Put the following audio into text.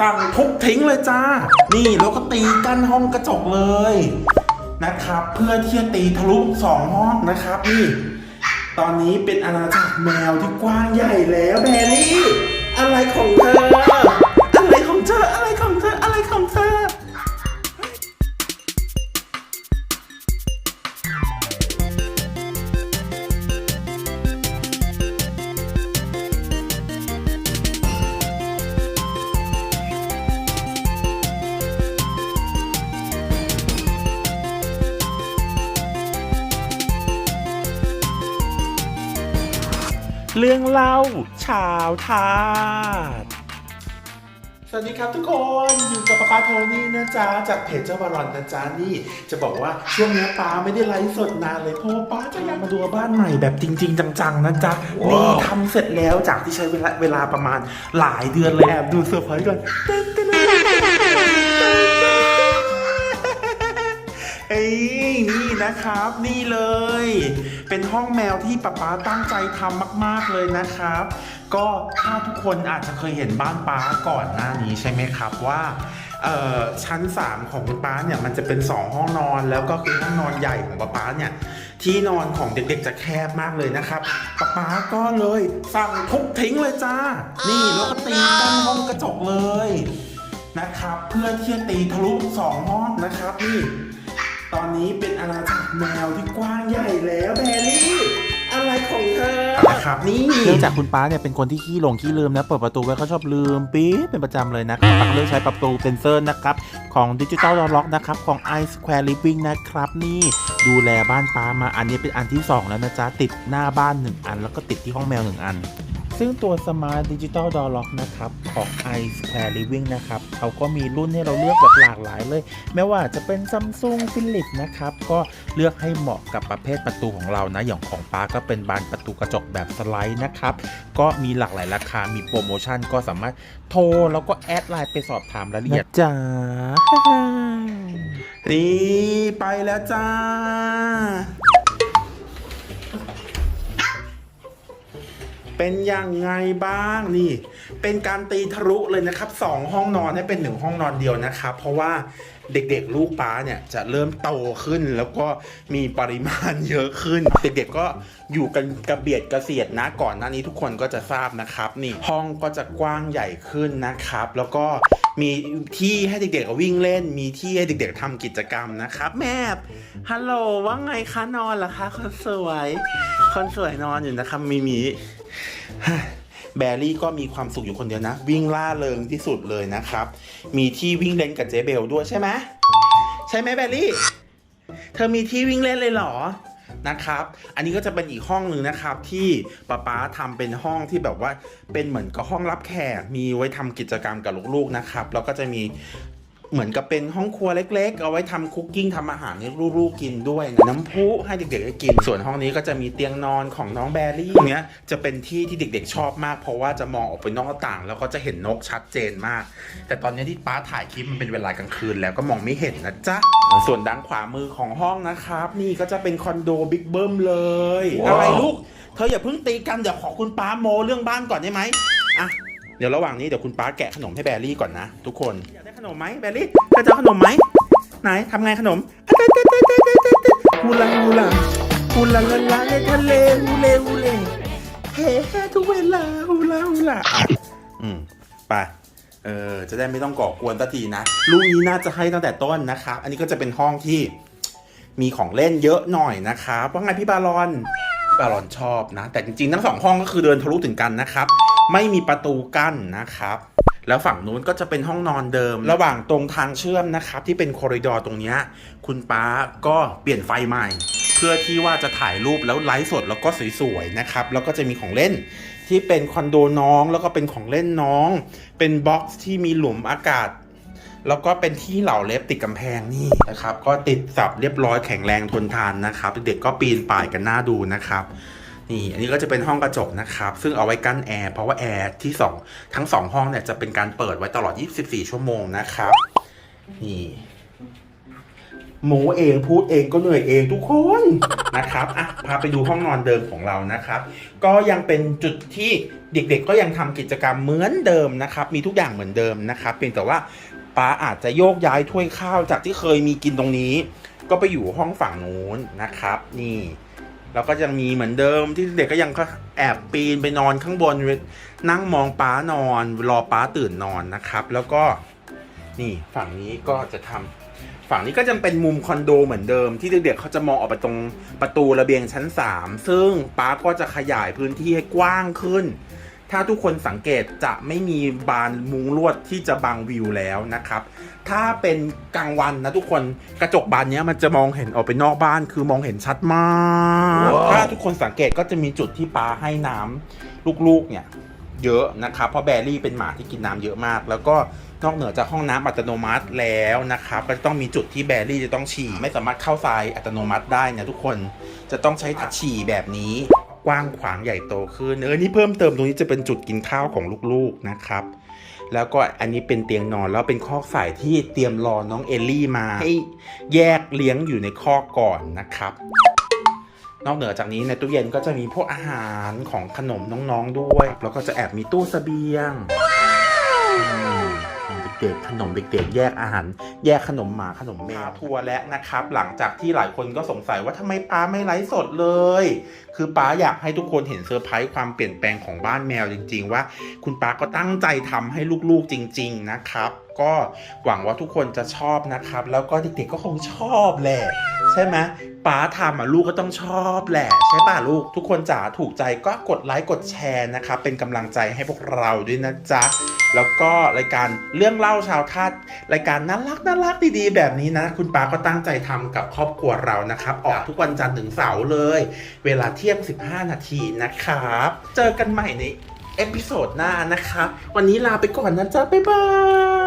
สั่งทุบทิ้งเลยจ้า นี่แล้วก็ตีกั้นห้องกระจกเลยนะครับ เพื่อที่จะตีทะลุสองห้องนะครับนี่ ตอนนี้เป็นอาณาจักรแมวที่กว้างใหญ่แล้วแบรี่อะไร เรื่องเล่าชาวทาสสวัสดีครับทุกคนอยู่กับป้าป้าโทนี่นะจ๊ะจากเพจเจ้าบารอนนะจ๊ะนี่ จะบอกว่าช่วงนี้ป้าไม่ได้ไลฟ์สดนานเลยเพราะว่าป้าจะอยากมาดูบ้านใหม่แบบจริง ๆ จังๆนะจ๊ะนี่ทำเสร็จแล้วจากที่ใช้เวลาเวลาประมาณหลายเดือนเลยแอบดูเซอร์ไพรส์ก่อนเต้นเต้นเต้นเต้นเต้นเต้นเอ้ย นี่นะครับ นี่เลย เป็นห้องแมวที่ป๊าป๊าตั้งใจทำมาก ๆเลยนะครับ ก็ถ้าทุกคนอาจจะเคยเห็นบ้านป๊าก่อนหน้านี้ใช่ไหมครับว่าชั้น 3 ของป๊าเนี่ยมันจะเป็น 2 ห้องนอนแล้วก็คือห้องนอนใหญ่ของป๊าป๊าเนี่ยที่นอนของเด็กๆจะแคบมากเลยนะครับป๊าป๊าก็เลยสั่งทุบทิ้งเลยจ้า นี่แล้วก็ตีกั้นห้องกระจกเลยนะครับ เพื่อที่จะตีทะลุสองห้องนะครับนี่ ตอนนี้เป็นอาณาจักรแมวที่กว้างใหญ่แล้วแบรี่ อะไรของเธอนะครับนี่เนื่องจากคุณป้าเนี่ยเป็นคนที่ขี้หลงขี้ลืมนะ เปิดประตูไว้เขาชอบลืมปี๊ดเป็นประจำเลยนะครับปักเลือกใช้ประตูเซนเซอร์นะครับของดิจิตอลล็อกนะครับของ i Square Living นะครับนี่ดูแลบ้านป้ามาอันนี้เป็นอันที่ 2 แล้วนะจ๊ะติดหน้าบ้าน 1 อัน แล้วก็ติดที่ห้องแมว 1 อัน ซึ่งตัว Smart Digital Door Lock นะครับ ของ i Square Living นะครับเขาก็มีรุ่นให้เราเลือกแบบหลากหลายเลย ไม่ว่าจะเป็น Samsung Philips นะครับ ก็เลือกให้เหมาะกับประเภทประตูของเรานะ อย่างของป้าก็เป็นบานประตูกระจกแบบสไลด์นะครับ ก็มีหลากหลายราคา มีโปรโมชั่นก็สามารถโทร แล้วก็แอดไลน์ไปสอบถามรายละเอียดจ้านี่ไปแล้วจ้า เป็นยังไงบ้างนี่ เป็นการตีทะลุเลยนะครับสองห้องนอนให้เป็นหนึ่งห้องนอนเดียวนะครับ เพราะว่า เด็กๆ ลูกป้าเนี่ยจะเริ่มโตขึ้นแล้วก็มีปริมาณเยอะขึ้น เด็กๆก็อยู่กันกระเบียดกระเสียดนะก่อนหน้านี้ทุกคนก็จะทราบนะครับ นี่ห้องก็จะกว้างใหญ่ขึ้นนะครับ แล้วก็มีที่ให้เด็กๆวิ่งเล่น มีที่ให้เด็กๆทำกิจกรรมนะครับ แม่ฮัลโหลว่าไงคะนอนเหรอคะคนสวย คนสวยนอนอยู่นะครับมีมี แบรี่ก็มีความสุขอยู่คนเดียวนะ วิ่งล่าเริงที่สุดเลยนะครับ มีที่วิ่งเล่นกับเจ๊เบลด้วยใช่ไหมใช่ไหมแบรี่ เธอมีที่วิ่งเล่นเลยเหรอนะครับ อันนี้ก็จะเป็นอีกห้องหนึ่งนะครับที่ป๊าป๊าทำเป็นห้องที่แบบว่าเป็นเหมือนกับห้องรับแขก มีไว้ทำกิจกรรมกับลูกๆนะครับ แล้วก็จะมี เหมือนกับเป็นห้องครัวเล็ก ๆ เอาไว้ทำคุกกิ้งทำอาหารให้ลูกๆกินด้วยนะน้ำพุให้เด็กๆได้กิน ส่วนห้องนี้ก็จะมีเตียงนอนของน้องแบรี่ตรงเนี้ยจะเป็นที่ที่เด็ก ๆ ชอบมาก เพราะว่าจะมองออกไปนอกหน้าต่าง แล้วก็จะเห็นนกชัดเจนมาก แต่ตอนนี้ที่ป้าถ่ายคลิปมันเป็นเวลากลางคืนแล้วก็มองไม่เห็นนะจ๊ะส่วนด้านขวามือของห้องนะครับ นี่ก็จะเป็นคอนโดบิ๊กเบิ้มเลยอะไรลูกเธออย่าเพิ่งตีกันเดี๋ยวขอคุณป้าโมเรื่องบ้านก่อนได้ไหมอะเดี๋ยวระหว่างนี้เดี๋ยวคุณป้าแกะขนมให้แบรี่ก่อนนะ ทุกคนอยากได้ข นมไหมแบลรี่เธอจะเอาขนมไหมไหนทำไงขนมฮูลาฮูลาฮูลาลาลาในทะเลฮูเลฮูเลเฮ้ทุกเวลาฮูลาฮูลาอืมไปเออจะได้ไม่ต้องก่อกวนสัทีนะลูกนี้น่าจะให้ตั้งแต่ต้นนะครับ อันนี้ก็จะเป็นห้องที่มีของเล่นเยอะหน่อยนะครับว่าไงพี่บาลอนบารอนชอบนะ แต่จริงๆทั้งสองห้องก็คือเดินทะลุถึงกันนะครับ ไม่มีประตูกั้นนะครับ แล้วฝั่งนู้นก็จะเป็นห้องนอนเดิม ระหว่างตรงทางเชื่อมนะครับ ที่เป็นคอริดอร์ตรงนี้คุณป้าก็เปลี่ยนไฟใหม่ เพื่อที่ว่าจะถ่ายรูปแล้วไลฟ์สดแล้วก็สวยๆนะครับ แล้วก็จะมีของเล่นที่เป็นคอนโดน้องแล้วก็เป็นของเล่นน้อง เป็นบ็อกซ์ที่มีหลุมอากาศ แล้วก็เป็นที่เหล่าเล็บติดกำแพงนี่นะครับ ก็ติดสับเรียบร้อยแข็งแรงทนทานนะครับ เด็กๆก็ปีนป่ายกันหน้าดูนะครับ นี่อันนี้ก็จะเป็นห้องกระจกนะครับ ซึ่งเอาไว้กั้นแอร์เพราะว่าแอร์ที่สองทั้งสองห้องเนี่ยจะเป็นการเปิดไว้ตลอด 24 ชั่วโมงนะครับนี่หมูเองพูดเองก็เหนื่อยเองทุกคนนะครับอะพาไปดูห้องนอนเดิมของเรานะครับ ก็ยังเป็นจุดที่เด็กๆ ก็ยังทำกิจกรรมเหมือนเดิมนะครับ มีทุกอย่างเหมือนเดิมนะครับเพียงแต่ว่าป้าอาจจะโยกย้ายถ้วยข้าวจากที่เคยมีกินตรงนี้ ก็ไปอยู่ห้องฝั่งนู้นนะครับ นี่ แล้วก็ยังมีเหมือนเดิมที่เด็กก็ยังแอบปีนไปนอนข้างบน นั่งมองป้านอน รอป้าตื่นนอนนะครับ แล้วก็นี่ฝั่งนี้ก็จะทำฝั่งนี้ก็จะเป็นมุมคอนโดเหมือนเดิม ที่เด็กๆเขาจะมองออกไปตรงประตูระเบียงชั้น 3 ซึ่งป้าก็จะขยายพื้นที่ให้กว้างขึ้น ถ้าทุกคนสังเกตจะไม่มีบานมุงลวดที่จะบังวิวแล้วนะครับ ถ้าเป็นกลางวันนะทุกคนกระจกบานเนี้ยมันจะมองเห็นออกไปนอกบ้านคือมองเห็นชัดมากถ้าทุกคนสังเกตก็จะมีจุดที่ป้าให้น้ำลูกๆเนี่ยเยอะนะครับ เพราะแบรี่เป็นหมาที่กินน้ำเยอะมาก แล้วก็นอกเหนือจากห้องน้ำอัตโนมัติแล้วนะครับ ก็จะต้องมีจุดที่แบรี่จะต้องฉี่ ไม่สามารถเข้าทรายอัตโนมัติได้นะทุกคนจะต้องใช้ถัดฉี่แบบนี้ กว้างขวางใหญ่โตขึ้นเออนี่เพิ่มเติมตรงนี้จะเป็นจุดกินข้าวของลูกๆนะครับแล้วก็อันนี้เป็นเตียงนอนแล้วเป็นคอกใส่ที่เตรียมรอน้องเอลลี่มาให้แยกเลี้ยงอยู่ในคอกก่อนนะครับ นอกเหนือจากนี้ในตู้เย็นก็จะมีพวกอาหารของขนมน้องๆด้วย แล้วก็จะแอบมีตู้สเสบียง ด็กๆ ขนมเด็กๆ แยกอาหาร แยกขนมหมาขนมแมวทัวร์และนะครับ หลังจากที่หลายคนก็สงสัยว่าทำไมป้าไม่ไลฟ์สดเลย คือป้าอยากให้ทุกคนเห็นเซอร์ไพรส์ความเปลี่ยนแปลงของบ้านแมวจริง ๆ ว่า คุณป้าก็ตั้งใจทำให้ลูกๆจริง ๆ นะครับ ก็หวังว่าทุกคนจะชอบนะครับ แล้วก็เด็กๆก็คงชอบแหละใช่ไหมป้าทำอะลูกก็ต้องชอบแหละใช่ป่ะลูก ทุกคนจ๋าถูกใจก็กดไลค์กดแชร์นะครับ เป็นกำลังใจให้พวกเราด้วยนะจ๊ะ แล้วก็รายการเรื่องเล่าชาวทาสรายการน่ารักน่ารักดีๆ แบบนี้นะ คุณป้าก็ตั้งใจทำกับครอบครัวเรานะครับ ออกทุกวันจันทร์ถึงเสาร์เลย เวลาเที่ยง 15 นาทีนะครับ เจอกันใหม่ในเอพิโซดหน้านะคะ วันนี้ลาไปก่อนนะจ๊ะ บ๊ายบาย